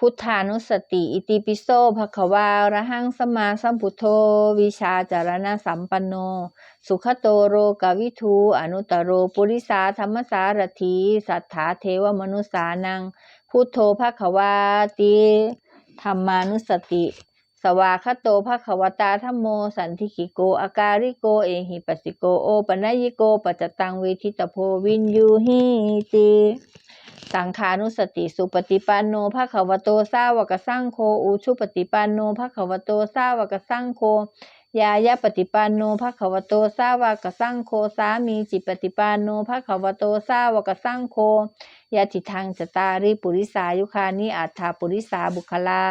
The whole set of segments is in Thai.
พุทธานุสติ อิติปิโสภะควาระหังสมาสัมพุทโธ วิชาจารณะสัมปันโน สุขโตโรกวิทู อนุตโร ปุริสาธรรมสารถีสัทธาเทวมนุสานัง พุทโธภะควาติธรรมานุสติ สวาคโตภะควตาธัมโม สันทิขิโก อาการิโก เอหิปัสสิโก โอปัญญิโก ปัจจตังเวทิตโพวินยูหิติ สังขานุสติสุปฏิปันโนภะคะวะโตสาวกสังโฆอุชุปฏิปันโนภะคะวะโตสาวกสังโฆยายะปฏิปันโนภะคะวะโตสาวกสังโฆสามีจิปฏิปันโนภะคะวะโตสาวกสังโฆยะทิทังจตาริปุริสายุคานิอัฏฐาปุริสาบุคลา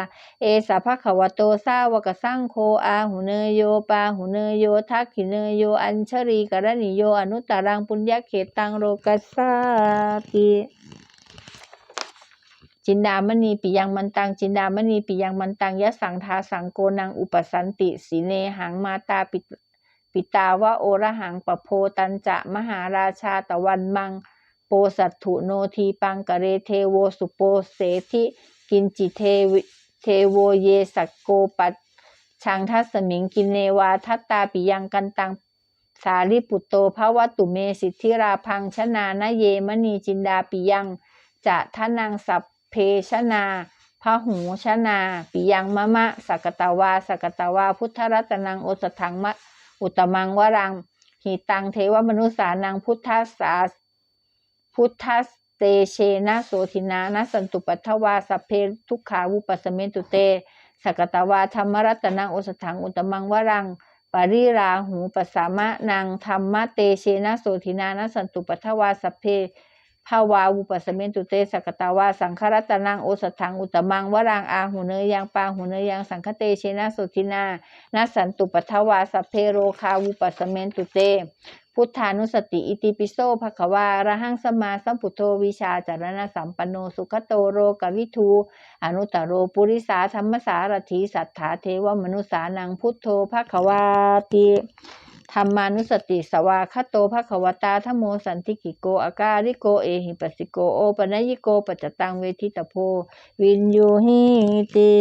เอสะภะคะวะโตสาวกสังโฆอาหุเนโยปาหุเนโยทักขิเนโยอัญชรีกรณิโยอนุตตรังปุญญเขตังโลกัสสาติ จินดามณีปิยังมันตัง จินดามณีปิยังมันตังยะสังทาสังโกนังอุปสันติสีเนหังมาตาปิปิตาวะโอระหังปะโพตันจะมหาราชาตะวันมัง โปสัตถุโนทีปังกะเรเทโวสุโปเสธิกินจิเทวเทโวเยสักโกปัตชังทัสมิงกินเนวาทัตตาปิยังกันตังสาริปุตโตภวตุเมสิทธิราพังชนานเยมณีจินดาปิยังจะทะนังสัพ เพชนาพระหูชนาปิยังมะมะสกกตาวาสกกตาวา พุทธรัตนังโอสถังมะอุตมังวรังหิตังเทวมนุสานังพุทธสาพุทธสเตเชนะโสทินานะสันตุปัทวาสเพทุกขาวุปสเมตุเตสกกตาวาธรรมรัตนังโอสถังอุตมังวรังปาริราหูปสามะนางธรรมะเตเชนะโสทินานะสันตุปัทวาสเพ ภาวาวุปสเมนตุเตสักตาวาสังครัตนังโอสถังอุตมังวรังอาหุเนยยังปางหุเนยยังสังคเตเชนะสุทินานัสันตุปัทวาสเพโรคาวุปสเมนตุเต พุทธานุสติอิติปิโสภควาระหังสมาสัมพุทโธวิชาจารณะสัมปันโนสุขโตโรกวิทูอนุตตโรปุริสาธรรมสารถีสัทธาเทวมนุสานังพุทโธภควาติ ธรรมานุสติสวาคโตภควตาธโมสันติกิโกอาการิโกเอหิปัสสิโกโอปัญญิโกปัจจตังเวทิตโพ วินยูหิติ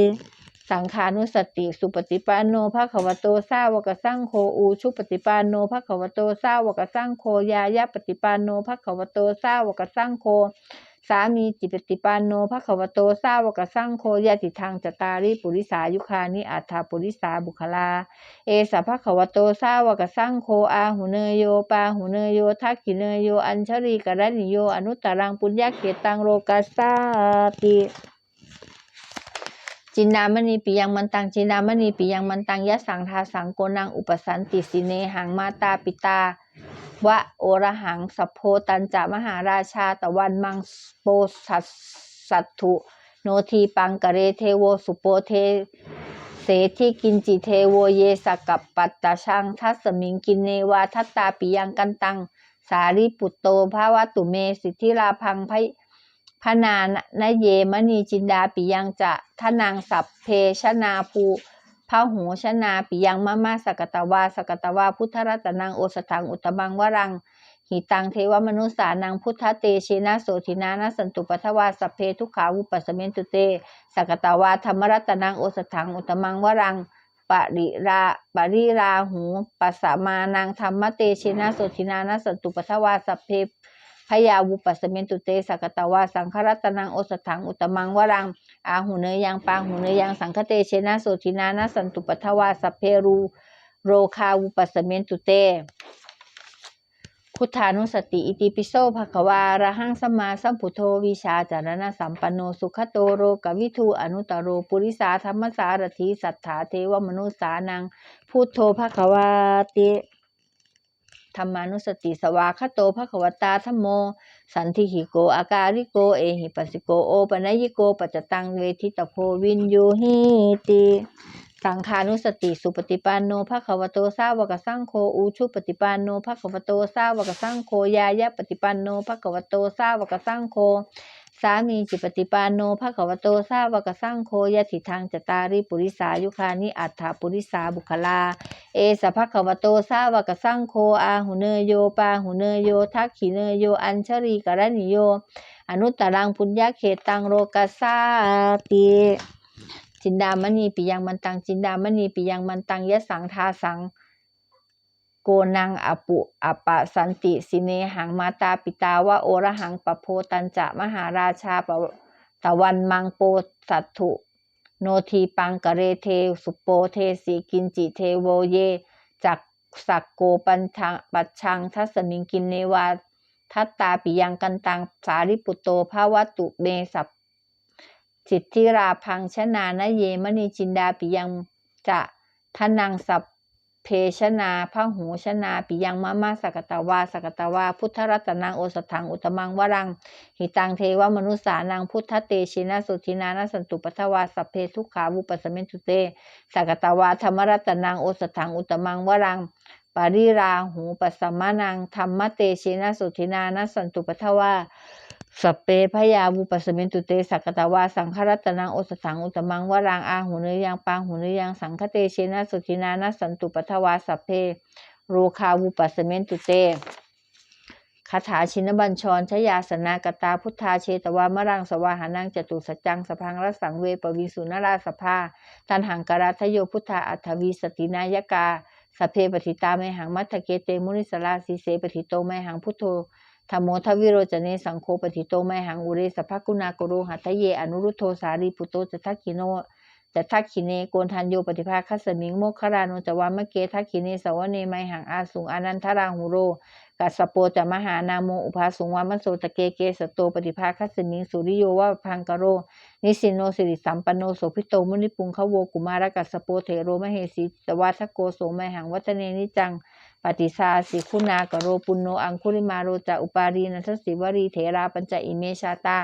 สังขานุสติ สุปฏิปันโนภควโตสาวกสังโฆอูชุปฏิปันโนภควโตสาวกสังโฆยายะปฏิปันโนภควโตสาวกสังโฆ สามีจิปฏิปันโนภควโตสาวกสังโฆยะติทางจตาริปุริสายุคานิอัฏฐาปุริสาบุคลา เอสะภะคะวโตสาวกสังโฆอาหุเนยโยปาหุเนยโยทักขิเนยโยอัญชรีกรณิโยอนุตตรังปุญญเขตังโลกัสสาติจินดามณีปิยังมันตังจินดามณีปิยังมันตังยะสังทาสังโกนังอุปสันติสิเนหังมาตาปิตา วะโอระหังสัพโพตันจะมหาราชาตะวันมังโปสัสสัตถุโนทีปังกะเรเทโวสุโปเทเสที่กินจิเทโวเยสกับปัตตาชัง ทัสมิงกินเนวาทัตตาปิยังกันตัง สารีปุตโตภาวตุเมสิทธิราพังพะพนานเยมณีจินดาปิยังจะทนางสัพเพชนาภู พระหูชนาปิยังมะมาสกตวาสกตวาพุทธรัตนังโอสถังอุตมังวรัง หิตังเทวมนุสานังพุทธเตเชนะโสทินานะสันตุปัทวาสัพเพทุขาวุปสสเมนตุเตสกตาวาธรรมรัตนังโอสถังอุตมังวรังปริราปริราหูปัสสมานังธรรมเตเชนะโสทินานะสันตุปัทวาสัพเพ พยาวุปสสเมนตุเตสกตาวาสังครัตนังโอสถังอุตมังวรังอาหูเนยยังปางหูเนยยังสังคเตเชนะโสทินานะสันตุปัทวาสัพเพรูโรคาวุปสสเมนตุเตพุทธานุสติอิติปิโสภะคะวาระหังสมาสัมพุทโธวิชาจารณะสัมปันโนสุขโตโรกวิทูอนุตโรปุริสาธรรมสารถีสัทธาเทวมนุสานังพุทโธภะคะวาติ ธรรมานุสติสวาคโตภะคะวตาธัมโม สันทิหิโก อาการิโก เอหิปัสสิโก โอปัยิโก ปัจจตังเวทิตโพวินยูหิติสังขานุสติสุปฏิปันโนภะคะวโตสาวกสังโฆอูชุปฏิปันโนภะคะวโตสาวกสังโฆยายะปฏิปันโนภะคะวโตสาวกสังโฆ สามีจิปฏิปันโนภะคะวโตสาวกสังโฆยะถิทางจตาริปุริสายุคานิอัฏฐาปุริสาบุคลา เอสภะคะวโตสาวกสังโฆอาหุเนโยปาหุเนโยทักขิเนโยอัญชรีกรณิโย อนุตตรังพุญญาเขตังโรกัสสาติจินดามณีปิยังมันตังจินดามณีปิยังมันตังยะสังทาสัง โกนังอปุอปะสันติสิเนหังมาตาปิตาวะโอระหังปะโพตันจะมหาราชาปตะวันมังโปสัตถุโนทีปังกะเรเทสุโปเทสีกินจิเทโวเยจักสักโกปัญชังปัจชังทัสมิงกินเนวาทัตตาปิยังกันตังสาริปุตโตภาวตุเมสัพสิทธิราพังชนานเยมณีจินดาปิยังจะทนังสัพ เพชนาพหูชนา ปิยังมะมาสกตวาสกตวา พุทธรัตนังโอสถัง อุตมังวรัง หิตังเทวมนุสานังพุทธเตชินาสุทินานาสันตุปัทวาสัพเพทุขาวุปสมเมนตุเตสกตวาธรรมรัตนังโอสถัง อุตมังวรัง ปาริราหูปัสมานังธรรมเตชินาสุทินานาสันตุปัทวา สพเปพยาวุปสมเมนตุเตสักตวาสังฆรัตนังโอสถังอุตมังวรังอาหูเนยังปางหูเนยังสังฆเตชินาสุทินานาสันตุปัทวาสัพเพโรคาวุปสมเมนตุเตคาถาชินบัญชรชยาสนากตาพุทธาเชตวามรังสวาหานังจตุสจังสพังรสังเวปวิสุนราสภาตันหังกราทโยพุทธาอัฏวีสตินายกาสพเพปฏิตาไมหังมัทเกเตมุนิสลาสีเสปฏิโตไมหังพุทโธ ธรรมโมทวิโรจเนสังโฆปฏิโตไมหังอุเรสภกุณาโกโรหัตเย อนุรุตโทสารีปุโตจะทักขิโนจะทักขิเนโกนทันโยปฏิภาคัสมิงโมคารานจวามะเกทักขิเนสวเนไมหังอาสุงอนันทราหุโรกัสโปจะมหานาโมอุภาสุงวามโสตะเกเกสโตปฏิภาคัสมิงสุริโยวะพังกโร นิสินโนสิริสัมปันโนโสภิโตมุนิปุงขโวกุมารกัสโปเทโรมเหสีตวัทโกโสไมหังวัตเนนิจัง ปฏิสาสิคุณากโรปุณโนอังคุริมาโรจะอุปารีนัทสิวรีเถราปัญจอิเมชาตา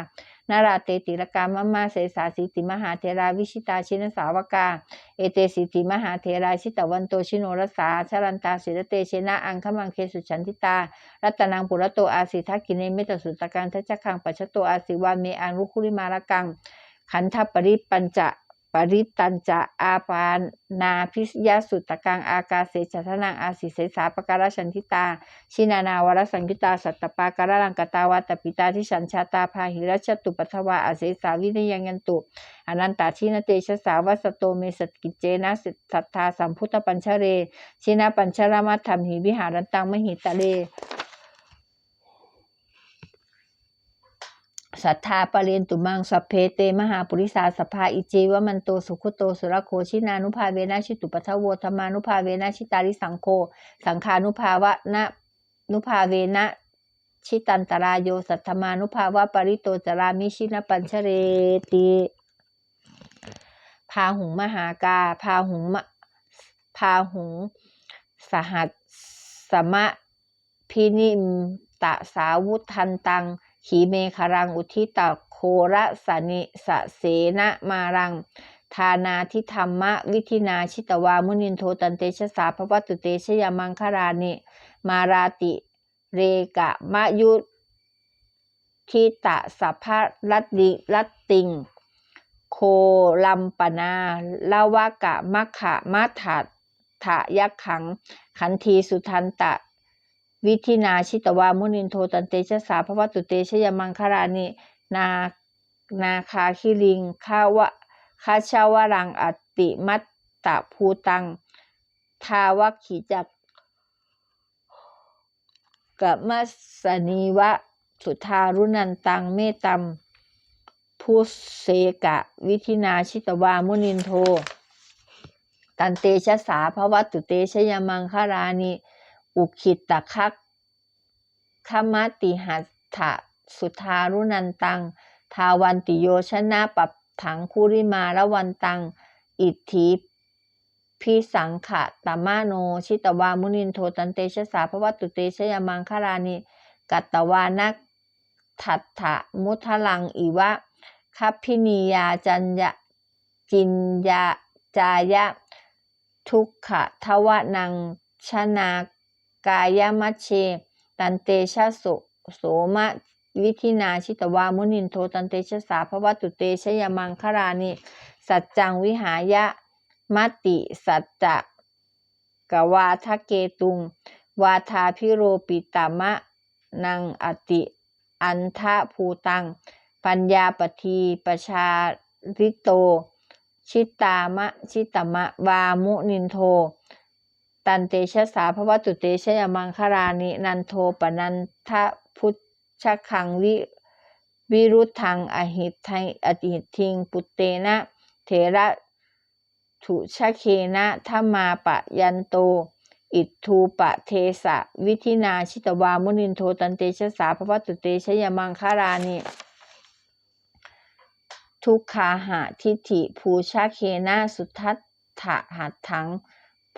นาราเตติรกามมมาเสสาสิติมหาเทราวิชิตาชินสาวกา เอเตสิติมหาเทราชิตวันโตชิโนรสาชรันตาศิรเตเชนะอังคมังเคสุชันทิตา รัตนังปุระโตอาสิทักกิเนเมตสุตกังทัชคังปัชโตอาสิวาเมอังรุคุริมาลกังขันธปริปัญจะ ปริตัญจะอาปานาพิยสุตกังอากาเสจัทนังอาสิเสสาปการชันทิตา ชินานาวรสังกิตาสัตตปาการลังกตาวาตปิตาทิฉันชาตาพาหิรัชตุปัทวาอาเสสาวินยังยันตุอนันตาชินเตชะสาวัสโตเมสกิจเจนะสัทธาสัมพุทธปัญชเร ชินาปัญชรามัตถมหิวิหารันตังมหิตะเล สัทธาปเรนตุมังสัพเพเต มหาปุริสาสภาอิเจวมันโตสุขุโตสุรโคชินานุภาเวนะชิตุปัทโวธรรมานุภาเวนะชิตาริสังโฆสังขานุภาวะนะนุภาเวนะชิตันตรายโยสัทธมานุภาวะปริโตจรามิชินปัญชเรติพาหุงมหากา พาหุงมพาหุงสหัสสมะพินิมตะสาวุทันตัง ขีเมคารังอุทิตะโคระสนิสเสนะมารัง ทานาทิธรรมะ วิธินาชิตวามุนินโทตันเตชะสาภวัตุเตชยามังคารานิมาราติเรกะมะยุทิตะสัพพรัตดิรัตติง โคลัมปนาลาวากะมัคขะมัทถะทะยักขัง ขันทีสุทันตะ วิธินาชิตวามุนินโทตันเตชะสาภวตุเตชยมังคารานินานาคาคิลิงขาวะคาชาวรังอติมัตตะภูตัง ทาวขีจักกะมัสนีวะสุทารุนันตังเมตัมพุเสกะ วิธินาชิตวามุนินโท ตันเตชะสาภวตุเตชยมังคารานิ อุคิตตะคักขมติหัตถะสุทารุนันตัง ทาวันติโยชนะปับถังคุริมาละวันตัง อิทธิพิสังขะตมะโน ชิตวามุนินโทตันเตชะสาภวตุเตชยมังคารานิกัตตวานักทัตถะมุทลังอีวะคัพพินียาจัญญะจินยาจายะ ทุกขะทวะนังชนาก กายมัชเช ตันเตชะโสโสมะวิธินาชิตวามุนินโทตันเตชะสาภวตุเตชยมังครานิสัจจังวิหายะมติสัจจะกวาทะเกตุง วาทาพิโรปิตามะนังอติ อันทะภูตัง ปัญญาปทีประชาริโต ชิตามะ ชิตมะ วามุนินโท ตันเตชะสาภวตุเตชยมังคารานินันโทปนันทะพุทชคังวิวิรุธังอหิตไทอหิตทิงปุตเตนะ เถระถุชะเคนะธรรมาปะยันโต อิทูปะเทสะ วิธินาชิตวามุนินโทตันเตชะสาภวตุเตชยมังคารานิทุกขาหะทิฏฐิภูชาเคนะสุทัตถะหัตถัง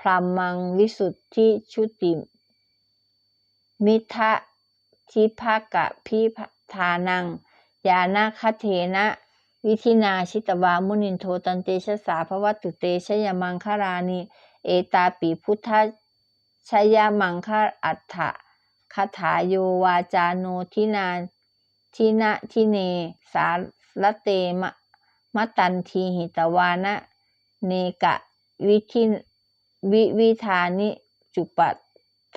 พรหมังวิสุทธิชุติ มิทะทิภากะพิธานัง ยานาคเทนะ วิธินาชิตวามุนินโทตันเตชะสาภวัตุเตชะยมังคารานิเอตาปิพุทธชยมังคาอัฏฐะคาถาโยวาจาโนทินาทินะทิเน สารเตมะมะตันทีหิตวานะ เนกะวิธิ วิวิธานิ จุปัต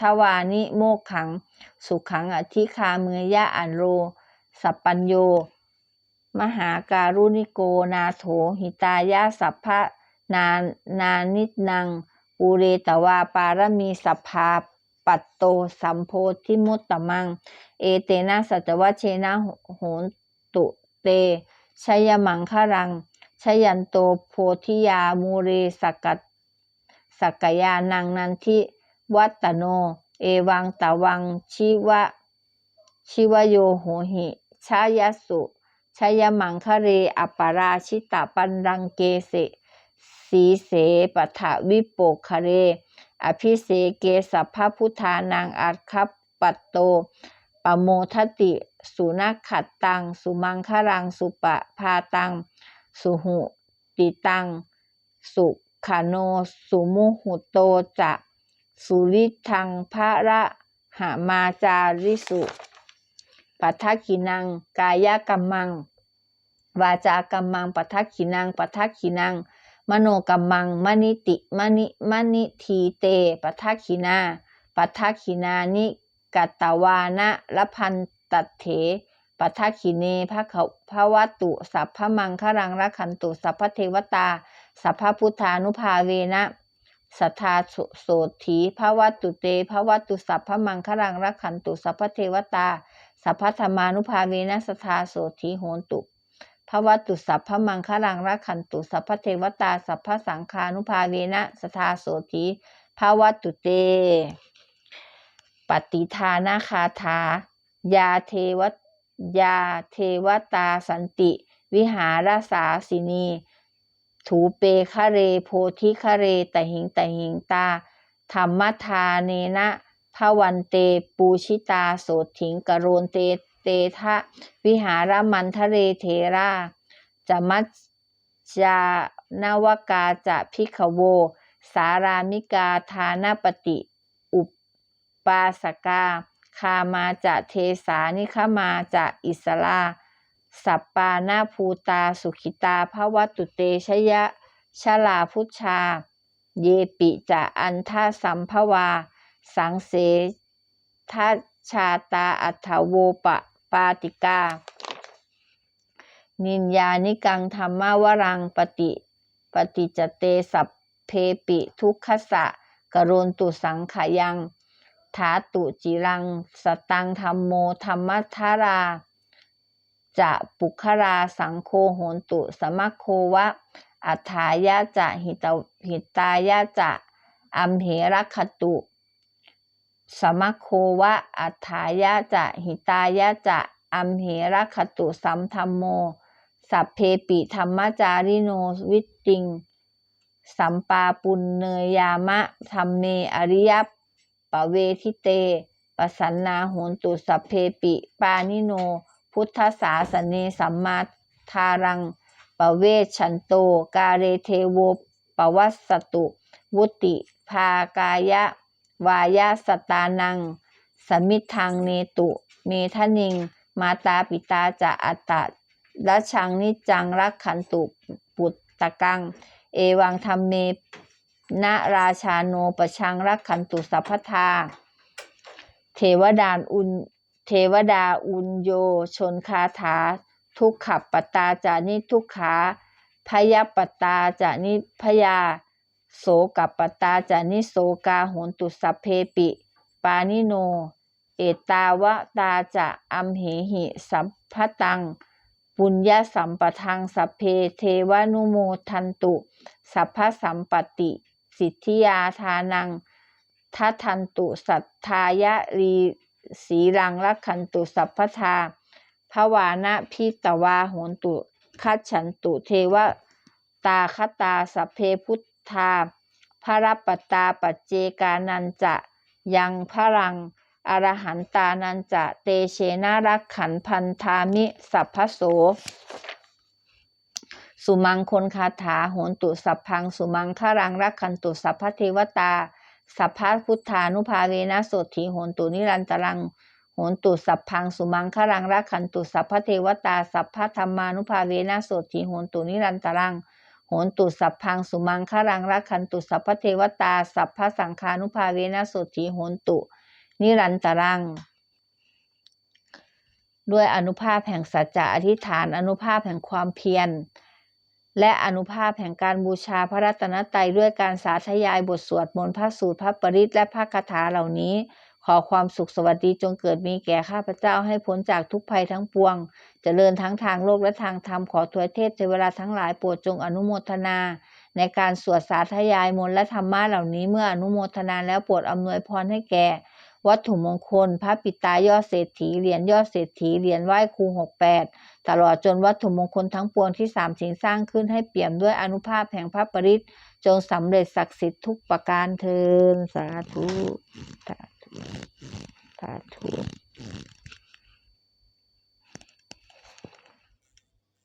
ทวานิโมกขัง สุขังอธิคาเมืยะอันโร สัปปัญโย มหาการุณิโกนาโถหิตายะสัพพะนานานิตนังปูเรตวาปารมีสัพพาปัตโตสัมโพธิมุตตมัง เอเตนะสัจวัชเชนะโหนตุเตชยมังครังชยันโตโพธิยามูเรสกัต สักยานังนันทิวัตโน เอวังตะวังชิวะชิวโยโหหิชายสุชยมังคะเรอัปราชิตาปันรังเกเสสีเสปทะวิโปคะเร อภิเสเกสัพพพุทธานังอัคคปัตโตปโมทติ สุนักขัดตัง สุมังคลัง สุปะพาตัง สุหุติตัง สุ ขโนสุมุหุโตจะสุริทังพระระหามาจาริสุปัทกินัง กายกรรมัง วาจากรรมังปัทกินังปัทกินัง มโนกรรมังมณิติมณิมณิทีเตปัทกินาปัทกินานิกัตตวานะละพันตัดเถปัทกิเนภะเขาภวตุสัพพมังครังรักขันตุสัพพเทวตา สัพพพุทธานุภาเวนะสัทธาโสถีภวตุเตภวตุสัพพมังครังรักขันตุสัพพเทวตา สัพพธรรมานุภาเวนะสัทธาโสถีโหนตุภวตุสัพพมังคลังรักขันตุสัพพเทวตา สัพพสังฆานุภาเวนะสัทธาโสถีภวตุเต ปฏิทานาคาถายาเทวยาเทวตาสันติ วิหารสาสินี ถูเปคะเรโพธิคะเรแตหิงแตหิงตาธรรมทาเนนะพวันเตปูชิตาโสถิงกโรนเตเตทะวิหารมันทะเรเทราจะมัจจานวกาจะพิขโว สารามิกาทานปฏิ อุปปาสกา คามาจะเทสานิคมาจะอิสลา สัปปานาภูตาสุขิตาภวตุเตชยะชลาพุชชาเยปิจะอันทาสัมภวา สังเสทัชาตาอัฏฐโวปะปาติกา นินยานิกังธรรมวรังปฏิ ปฏิจเตสัพเพปิทุกขสะกโรนตุสังขยัง ถาตุจิรัง สตังธรรมโมธรรมัทธารา จะปุคราสังโฆโหนตุ สมัคโควะ อัฏฐายะจะหิตหิตายะจะอัมเหรคตุ สมัคโควะ อัฏฐายะจะหิตายะจะอัมเหรคตุสัมธรรมโม สัพเพปิธรรมจาริโนวิตติง สัมปาปุณเนยามะธรรมเมอริยปะเวทิเตปสันนาโหนตุสัพเพปิปานิโน พุทธศาสเนสัมมาทารังปเวชันโต กาเรเทโวปวัสสตุ วุติภากายะ วายาสตานัง สมิทังเนตุ เมทนิง มาตาปิตาจะอัตตะละชังนิจังรักขันตุปุตตะกัง เอวังธรรมเมนะราชาโนประชังรักขันตุสัพพทา เทวดานอุน เทวดาอุญโย ชนคาถา ทุกขับปตาจานิทุกขาพยาปตาจานิพยา โสกับปตาจานิโสกาโหนตุสัพเพปิ ปานิโน เอตาวะตาจะอัมเหหิสัพพตัง ปุญญาสัมปทังสัพเพเทวานุโมทันตุ สัพพสัมปติ สิทธิยาทานังทัทันตุสัทธายะรี สีรังรักขันตุสัพพทาภวานะพิตวาโหนตุคัจฉันตุเทวตาคตาสัพเพพุทธาพระปตตาปัจเจกานันจะยังพรังอรหันตานันจะเตเชนารักขันพันธามิสัพพโส สุมังคนคาถาโหนตุสัพพัง สุมังคารังรักขันตุสัพพเทวตา สัพพะพุทธานุภาเวนะโสถีโหนตุนิรันตรังโหนตุสัพพังสุมังครังรักขันตุสัพพเทวตาสัพพธรรมานุภาเวนะโสถีโหนตุนิรันตรังโหนตุสัพพังสุมังครังรักขันตุสัพพเทวตาสัพพสังฆานุภาเวนะโสถีโหนตุนิรันตรังด้วยอนุภาพแห่งสัจจะอธิษฐานอนุภาพแห่งความเพียร และอนุภาพแห่งการบูชาพระรัตนตรัยด้วยการสาธยายบทสวดมนต์พระสูตรพระปริตรและพระคาถาเหล่านี้ ขอความสุขสวัสดีจงเกิดมีแก่ข้าพเจ้าให้พ้นจากทุกภัยทั้งปวงเจริญทั้งทางโลกและทางธรรมขอถวยเทพเทวราทั้งหลายโปรดจงอนุโมทนา ในการสวดสาธยายมนต์และธรรมะเหล่านี้เมื่ออนุโมทนาแล้วโปรดอำนวยพรให้แก่ วัตถุมงคล พระปิตายอดเศรษฐี เหรียญยอดเศรษฐี เหรียญไหว้ครูหกแปดตลอดจนวัตถุมงคลทั้งปวงที่สามสิ่งสร้างขึ้นให้เปี่ยมด้วยอนุภาพแห่งพระปริตจงสำเร็จศักดิ์สิทธิ์ทุกประการเทินสาธุ สาธุ สาธุ